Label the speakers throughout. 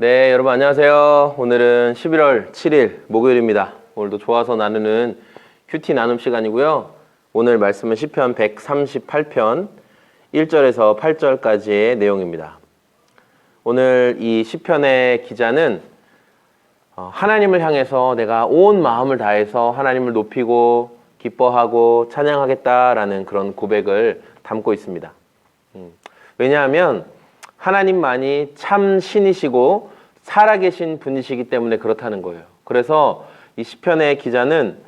Speaker 1: 네, 여러분 안녕하세요. 오늘은 11월 7일 목요일입니다. 오늘도 좋아서 나누는 큐티 나눔 시간이고요. 오늘 말씀은 시편 138편 1절에서 8절까지의 내용입니다. 오늘 이 시편의 기자는 어, 하나님을 향해서 내가 온 마음을 다해서 하나님을 높이고 기뻐하고 찬양하겠다라는 그런 고백을 담고 있습니다. 음, 왜냐하면 하나님만이 참 신이시고 살아계신 분이시기 때문에 그렇다는 거예요. 그래서 이 시편의 기자는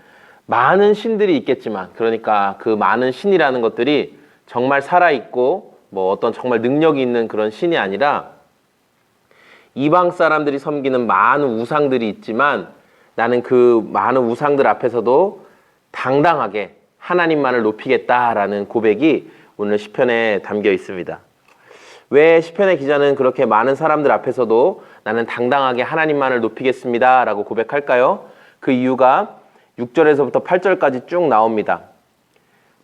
Speaker 1: 많은 신들이 있겠지만, 그러니까 그 많은 신이라는 것들이 정말 살아 있고, 뭐 어떤 정말 능력이 있는 그런 신이 아니라 이방 사람들이 섬기는 많은 우상들이 있지만 나는 그 많은 우상들 앞에서도 당당하게 하나님만을 높이겠다라는 고백이 오늘 시편에 담겨 있습니다. 왜 시편의 기자는 그렇게 많은 사람들 앞에서도 나는 당당하게 하나님만을 높이겠습니다. 라고 고백할까요? 그 이유가 6절에서부터 8절까지 쭉 나옵니다.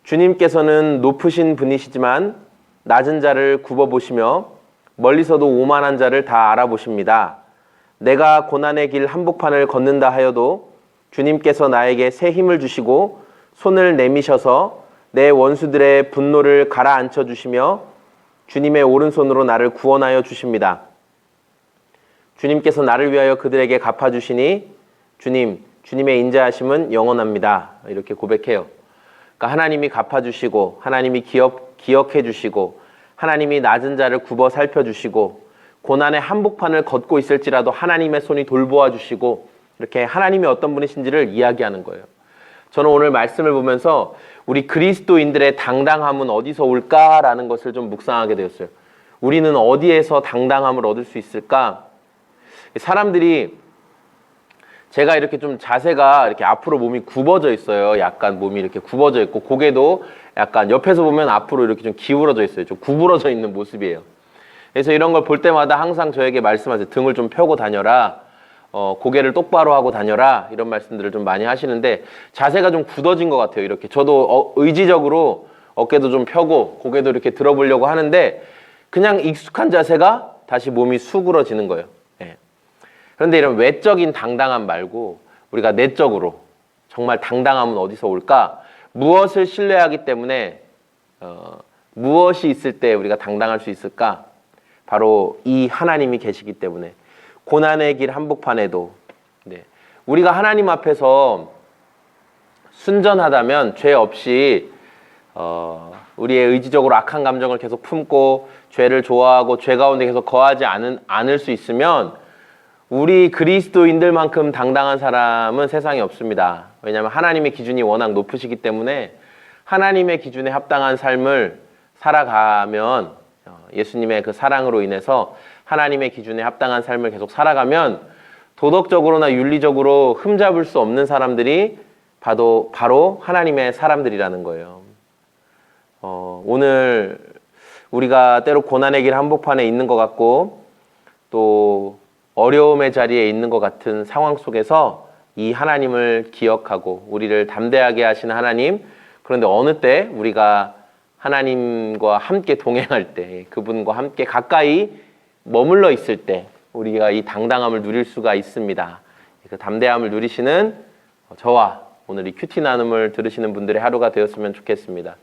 Speaker 1: 주님께서는 높으신 분이시지만 낮은 자를 굽어보시며 멀리서도 오만한 자를 다 알아보십니다. 내가 고난의 길 한복판을 걷는다 하여도 주님께서 나에게 새 힘을 주시고 손을 내미셔서 내 원수들의 분노를 가라앉혀 주시며 주님의 오른손으로 나를 구원하여 주십니다. 주님께서 나를 위하여 그들에게 갚아주시니 주님, 주님의 인자하심은 영원합니다. 이렇게 고백해요. 그러니까 하나님이 갚아주시고 하나님이 기억, 기억해 주시고 하나님이 낮은 자를 굽어 살펴주시고 고난의 한복판을 걷고 있을지라도 하나님의 손이 돌보아 주시고 이렇게 하나님이 어떤 분이신지를 이야기하는 거예요. 저는 오늘 말씀을 보면서 우리 그리스도인들의 당당함은 어디서 올까라는 것을 좀 묵상하게 되었어요. 우리는 어디에서 당당함을 얻을 수 있을까? 사람들이 제가 이렇게 좀 자세가 이렇게 앞으로 몸이 굽어져 있어요. 약간 몸이 이렇게 굽어져 있고 고개도 약간 옆에서 보면 앞으로 이렇게 좀 기울어져 있어요. 좀 구부러져 있는 모습이에요. 그래서 이런 걸 볼 때마다 항상 저에게 말씀하세요. 등을 좀 펴고 다녀라. 어, 고개를 똑바로 하고 다녀라. 이런 말씀들을 좀 많이 하시는데 자세가 좀 굳어진 것 같아요. 이렇게. 저도 어, 의지적으로 어깨도 좀 펴고 고개도 이렇게 들어보려고 하는데 그냥 익숙한 자세가 다시 몸이 수그러지는 거예요. 예. 그런데 이런 외적인 당당함 말고 우리가 내적으로 정말 당당함은 어디서 올까? 무엇을 신뢰하기 때문에 어, 무엇이 있을 때 우리가 당당할 수 있을까? 바로 이 하나님이 계시기 때문에 고난의 길 한복판에도 네. 우리가 하나님 앞에서 순전하다면 죄 없이 어, 우리의 의지적으로 악한 감정을 계속 품고 죄를 좋아하고 죄 가운데 계속 거하지 않은, 않을 수 있으면 우리 그리스도인들만큼 당당한 사람은 세상에 없습니다. 왜냐하면 하나님의 기준이 워낙 높으시기 때문에 하나님의 기준에 합당한 삶을 살아가면 어, 예수님의 그 사랑으로 인해서 하나님의 기준에 합당한 삶을 계속 살아가면 도덕적으로나 윤리적으로 흠잡을 수 없는 사람들이 바로, 바로 하나님의 사람들이라는 거예요. 어, 오늘 우리가 때로 고난의 길 한복판에 있는 것 같고 또 어려움의 자리에 있는 것 같은 상황 속에서 이 하나님을 기억하고 우리를 담대하게 하시는 하나님 그런데 어느 때 우리가 하나님과 함께 동행할 때 그분과 함께 가까이 머물러 있을 때 우리가 이 당당함을 누릴 수가 있습니다. 그 담대함을 누리시는 저와 오늘 이 큐티 나눔을 들으시는 분들의 하루가 되었으면 좋겠습니다.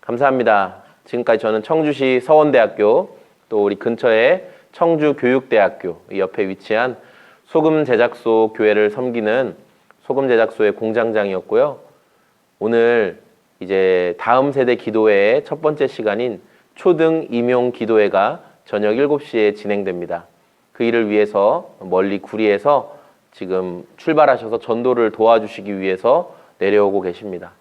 Speaker 1: 감사합니다. 지금까지 저는 청주시 서원대학교 또 우리 근처에 청주교육대학교 옆에 위치한 소금 제작소 교회를 섬기는 소금 제작소의 공장장이었고요. 오늘 이제 다음 세대 기도회의 첫 번째 시간인 초등 임용 기도회가 저녁 7시에 진행됩니다. 그 일을 위해서 멀리 구리에서 지금 출발하셔서 전도를 도와주시기 위해서 내려오고 계십니다.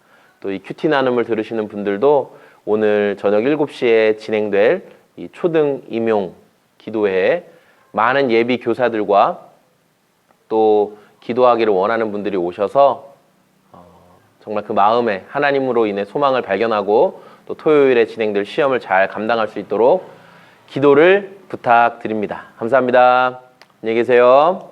Speaker 1: 또 이 큐티 나눔을 들으시는 분들도 오늘 저녁 7시에 진행될 이 초등 임용 기도회에 많은 예비 교사들과 또 기도하기를 원하는 분들이 오셔서 어, 정말 그 마음에 하나님으로 인해 소망을 발견하고 또 토요일에 진행될 시험을 잘 감당할 수 있도록 기도를 부탁드립니다. 감사합니다. 안녕히 계세요.